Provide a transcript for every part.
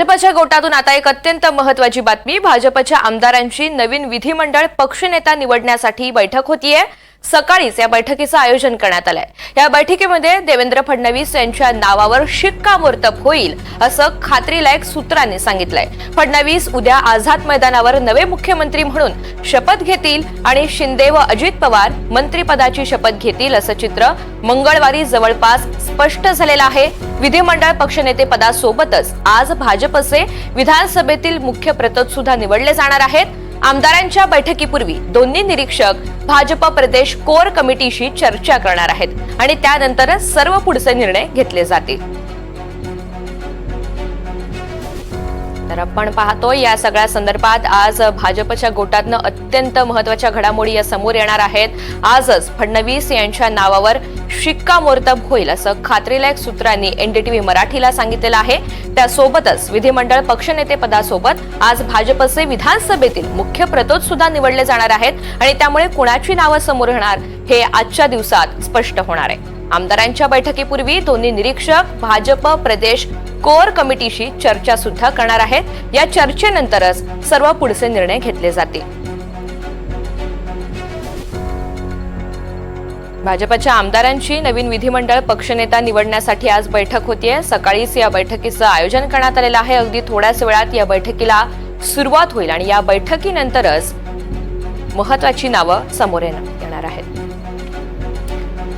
भाजपच्या गोटातून आता एक अत्यंत महत्वाची बातमी. भाजपच्या आमदारांची नवीन विधिमंडळ पक्षनेता निवडण्यासाठी बैठक होतीये. सकाळीच या बैठकीचं आयोजन करण्यात आलंय. या बैठकीमध्ये देवेंद्र फडणवीस यांच्या नावावर शिक्कामोर्तब होईल असं खात्रीलायक सूत्रांनी सांगितलंय. फडणवीस उद्या आझाद मैदानावर नवे मुख्यमंत्री म्हणून शपथ घेतील आणि शिंदे व अजित पवार मंत्रिपदाची शपथ घेतील असं चित्र मंगळवारी जवळपास स्पष्ट झालेलं आहे. विधिमंडळ पक्षनेते पदासोबतच आज भाजपचे विधानसभेतील मुख्य प्रतोद सुद्धा निवडले जाणार आहेत. आमदारांच्या बैठकीपूर्वी दोन्ही निरीक्षक भाजप प्रदेश कोर कमिटीशी चर्चा करणार आहेत आणि त्यानंतरच सर्व पुढचे निर्णय घेतले जातील. तर आपण पाहतोय या सगळ्या संदर्भात आज भाजपच्या गोटातनं अत्यंत महत्त्वाच्या घडामोडी या समोर येणार आहेत. आजच फडणवीस यांच्या नावावर शिक्कामोर्तब होईल असं खात्रीलायक सूत्रांनी एनडीटीव्ही मराठीला सांगितलेलं आहे. त्यासोबतच विधिमंडळ पक्षनेते पदासोबत आज भाजपचे विधानसभेतील मुख्य प्रतोद सुद्धा निवडले जाणार आहेत आणि त्यामुळे कुणाची नावं समोर येणार हे आजच्या दिवसात स्पष्ट होणार आहे. आमदारांच्या बैठकीपूर्वी दोन्ही निरीक्षक भाजप प्रदेश कोर कमिटीशी चर्चा सुद्धा करणार आहेत. या चर्चेनंतरच सर्व पुढचे निर्णय घेतले जातील. भाजपच्या आमदारांची नवीन विधिमंडळ पक्षनेता निवडण्यासाठी आज बैठक होतीये. सकाळीच या बैठकीचं आयोजन करण्यात आलेलं आहे. अगदी थोड्याच वेळात या बैठकीला सुरुवात होईल आणि या बैठकीनंतरच महत्वाची नावं समोर येणार आहेत.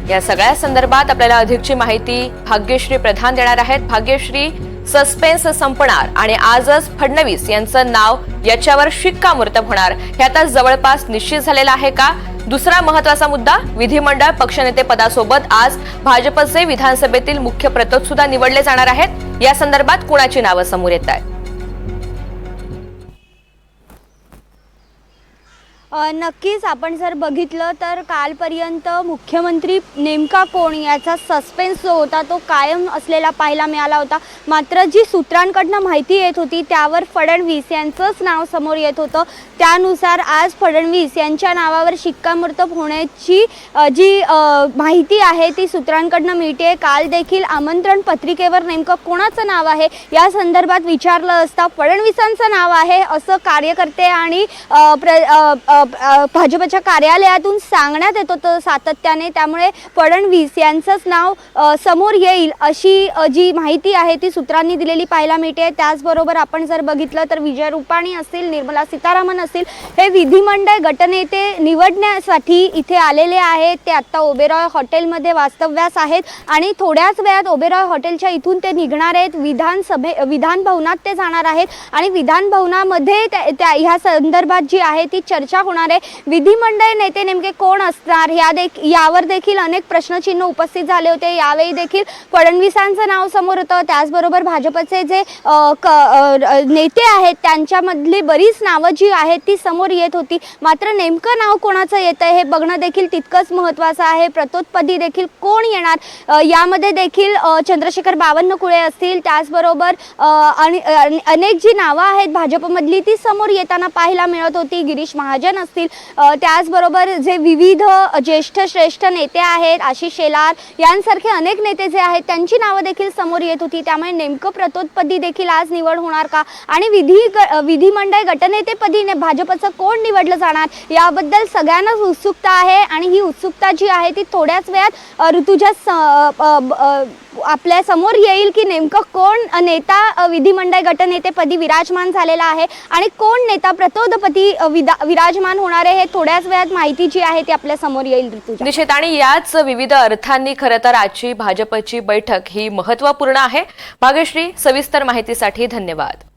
या सगळ्या संदर्भात आपल्याला अधिकची माहिती भाग्यश्री प्रधान देणार आहेत. भाग्यश्री सस्पेन्स संपणार आणि आजच फडणवीस यांचं नाव याच्यावर शिक्कामोर्तब होणार. हे आता जवळपास निश्चित झालेलं आहे का? दुसरा महत्त्वाचा मुद्दा विधिमंडळ पक्षनेते पदासोबत आज भाजपचे विधानसभेतील मुख्य प्रतोद सुद्धा निवडले जाणार आहेत. या संदर्भात कुणाची नावं समोर येत आहेत? नक्कीच आपण जर बघितलं तर कालपर्यंत मुख्यमंत्री नेमका कोण? याचा सस्पेन्स जो होता तो कायम असलेला पाहायला मिळाला होता. मात्र जी सूत्रांकडनं माहिती येत होती त्यावर फडणवीस यांचंच नाव समोर येत होतं. त्यानुसार आज फडणवीस यांच्या नावावर शिक्कामोर्तब होण्याची जी माहिती आहे ती सूत्रांकडनं मिळते काल देखील आमंत्रण पत्रिकेवर नेमकं कोणाचं नाव आहे या संदर्भात विचारलं असता फडणवीसांचं नाव आहे असं कार्यकर्ते आणि प्र आ, आ, भाजपच्या कार्यालयातून सांगण्यात येत होतं सातत्याने. त्यामुळे फडणवीस यांचंच नाव समोर येईल अशी जी माहिती आहे ती सूत्रांनी दिलेली पाहायला मिळते. त्याचबरोबर आपण जर बघितलं तर विजय रुपाणी असतील निर्मला सीतारामन असतील हे विधिमंडळ गटनेते निवडण्यासाठी इथे आलेले आहेत. ते आत्ता ओबेरॉय हॉटेलमध्ये वास्तव्यास आहेत आणि थोड्याच वेळात ओबेरॉय हॉटेलच्या इथून ते निघणार आहेत. विधानसभे विधान भवनात ते जाणार आहेत आणि विधान भवनामध्ये त्या त्या- ह्या संदर्भात जी आहे ती चर्चा होणार आहे विधिमंडळ नेते नेमके कोण असणार? या देख यावर देखील अनेक प्रश्नचिन्ह उपस्थित झाले होते. यावेळी देखील फडणवीसांचं नाव समोर होतं. त्याचबरोबर भाजपचे जे क- नेते आहेत त्यांच्यामधली बरीच नावं जी आहेत ती समोर येत होती. मात्र नेमकं नाव कोणाचं येतं हे बघणं देखील तितकंच महत्त्वाचं आहे. प्रतोत्पदी देखील कोण येणार? यामध्ये देखील चंद्रशेखर बावनकुळे असतील. त्याचबरोबर आणि अनेक जी नावं आहेत भाजपमधली ती समोर येताना पाहायला मिळत होती. गिरीश महाजन असतील. त्याचबरोबर जे विविध ज्येष्ठ श्रेष्ठ नेते आहेत आशिष शेलार यांसारखे अनेक नेते जे आहेत त्यांची नावं देखील समोर येत होती. त्यामुळे नेमकं प्रतोत्पदी देखील आज निवड होणार का? आणि विधी ग- विधिमंडळ गटनेतेपदीने भाजपचं कोण निवडलं जाणार? याबद्दल सगळ्यांनाच उत्सुकता आहे आणि ही उत्सुकता जी आहे ती थोड्याच वेळात ऋतुजा स- आपल्यासमोर येईल की नेमकं कोण नेता विधिमंडळ गटनेतेपदी विराजमान झालेला आहे आणि कोण नेता प्रतोदपदी विदा- विराजमान होणार आहे हे थोड्याच वेळात माहिती जी आहे ती आपल्यासमोर येईल ऋतुजा. निश्चित आणि याच विविध अर्थांनी खरं तर आजची भाजपची बैठक ही महत्त्वपूर्ण आहे. भाग्यश्री सविस्तर माहितीसाठी धन्यवाद.